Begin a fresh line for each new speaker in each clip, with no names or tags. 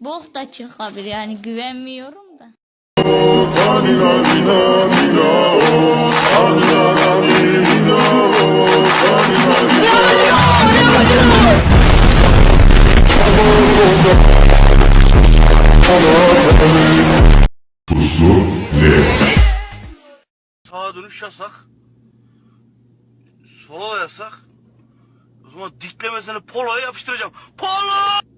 Bok da çıkabilir yani güvenmiyorum da.
Sağa dönüş yasak. Sola da yasak. O zaman diklemesini poloya yapıştıracağım. Polo!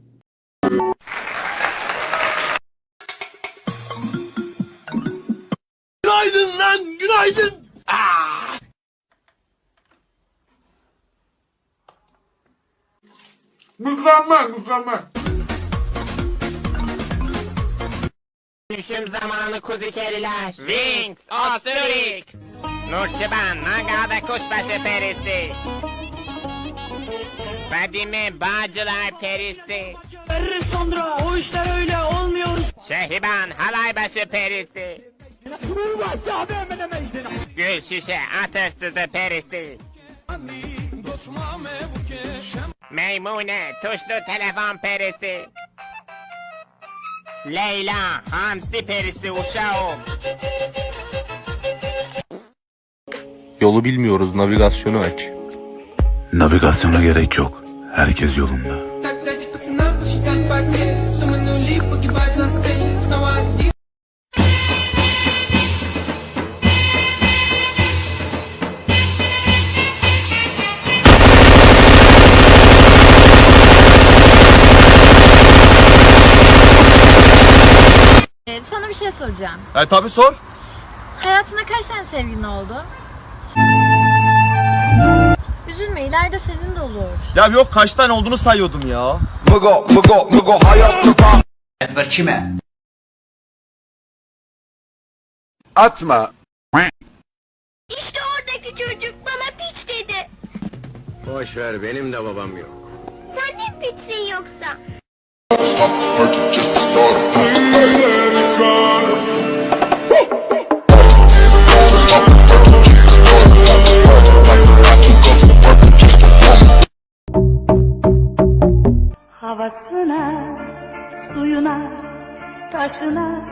Günaydın.
Düşüm zamanı kuzikeriler. Wings, Asterix. Nurçıban, Nagada Kuşbaşı Perisi. Fadime Bağcılar Perisi.
Veririz sonra o işler öyle olmuyor.
Şehriban Halaybaşı Perisi. Gül Şişe Atırsızı Perisi. Meymune Tuşlu Telefon Perisi. Leyla Hamsi Perisi uşağım.
Yolu bilmiyoruz, navigasyonu aç.
Navigasyona gerek yok. Herkes yolunda.
Bir şey soracağım.
E tabi sor.
Hayatında kaç tane sevgilin oldu? Üzülme ileride senin de olur.
Ya yok kaç tane olduğunu sayıyordum ya.
Atma.
İşte oradaki çocuk bana piç dedi.
Boş ver benim de babam yok.
Sen de piçsin yoksa?
Havasına, suyuna, taşına.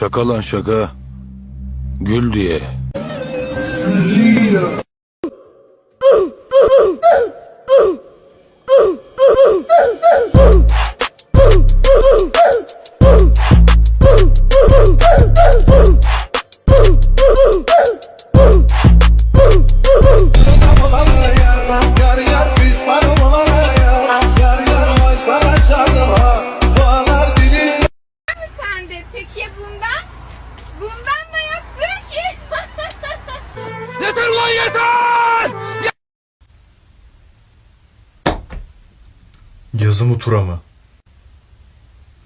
Şaka lan şaka. Gül diye.
Yazı mı tura mı?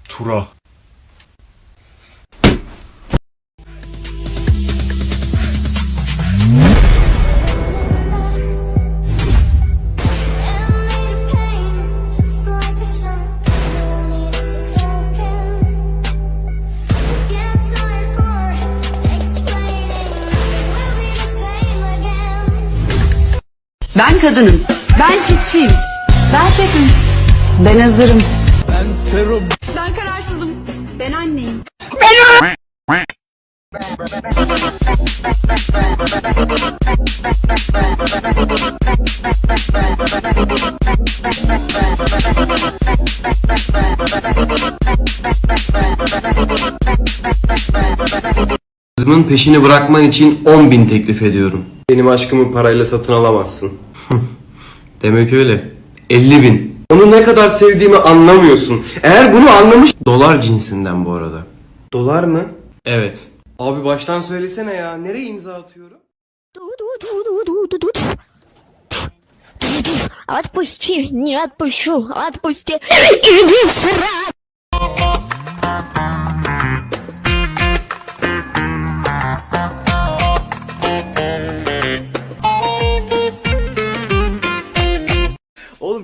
Tura.
Ben kadınım. Ben çiftçiyim. Ben şefim. Ben hazırım. Ben kararsızım. Ben anneyim.
Kızımın peşini bırakman için 10 bin teklif ediyorum. Benim aşkımı parayla satın alamazsın. Demek öyle. 50 bin. Onu ne kadar sevdiğimi anlamıyorsun. Eğer bunu anlamış... Dolar cinsinden bu arada. Dolar mı? Evet. Abi baştan söylesene ya. Nereye imza atıyorum?
Отпусти, не отпущу, отпусти. Иди в срать!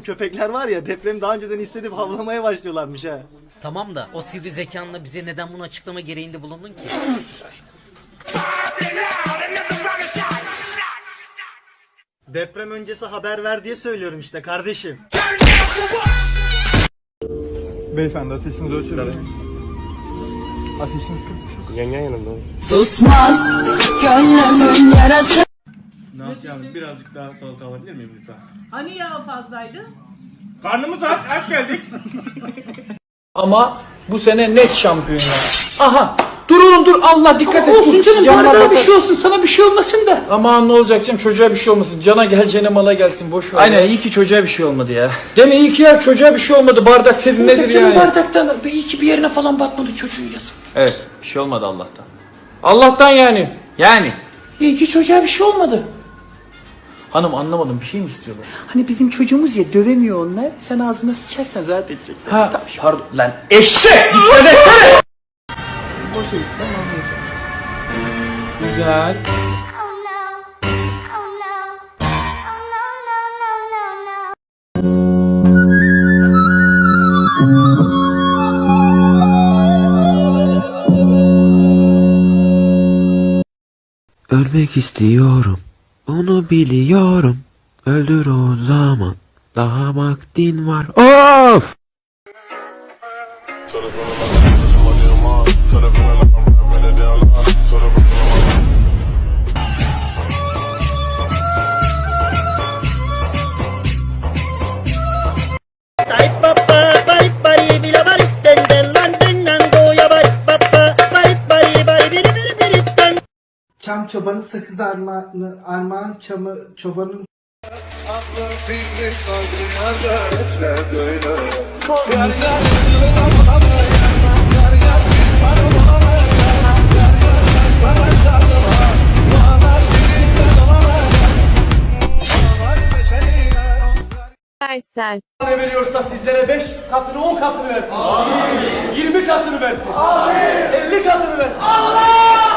Köpekler var ya depremi daha önceden hissedip havlamaya başlıyorlarmış ha.
Tamam da o sivri zekanla bize neden bunu açıklama gereğinde bulundun ki?
Deprem öncesi haber ver diye söylüyorum işte kardeşim.
Beyefendi ateşinizi ölçebilir miyim? Ateşiniz 40
Susmaz gönlümün yarası
Nasıl yani birazcık daha salata alabilir miyim lütfen?
Hani yağ fazlaydı?
Karnımız aç, aç geldik.
Ama bu sene net şampiyon ya. Aha. Dur oğlum dur Allah dikkat et. Olsun canım bana bir şey olsun sana bir şey olmasın da. Aman ne olacak canım çocuğa bir şey olmasın. Cana geleceğine mala gelsin boş ver. Aynen iyi ki çocuğa bir şey olmadı ya. Deme iyi ki ya çocuğa bir şey olmadı. Bardak dedi nedir yani? bardaktan iyi ki bir yerine falan batmadı çocuğun yazık. Evet bir şey olmadı Allah'tan. Allah'tan yani. Yani. İyi ki çocuğa bir şey olmadı. Hanım anlamadım bir şey mi istiyorlar? Hani bizim çocuğumuz ya dövemiyor onlar. Sen ağzına sıçarsan rahat edecek. Ha pardon lan eşek! Dikkat etsene! Güzel.
Ölmek istiyorum. Onu biliyorum. Öldür o zaman. Daha vaktin var. Of!
Çam çobanı sakız armağanı armağan çamı çobanın
Versel.
Ne veriyorsa sizlere 5 katını 10 katını versin. Amin. 20 katını versin. Amin. 50 katını versin. Belanızı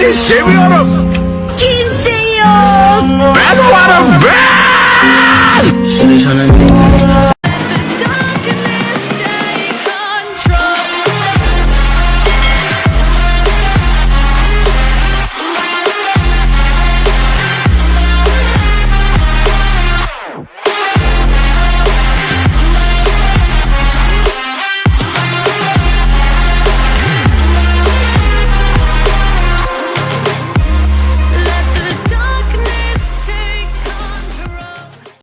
seni seviyorum.
Kimse yok.
Ben varım ben.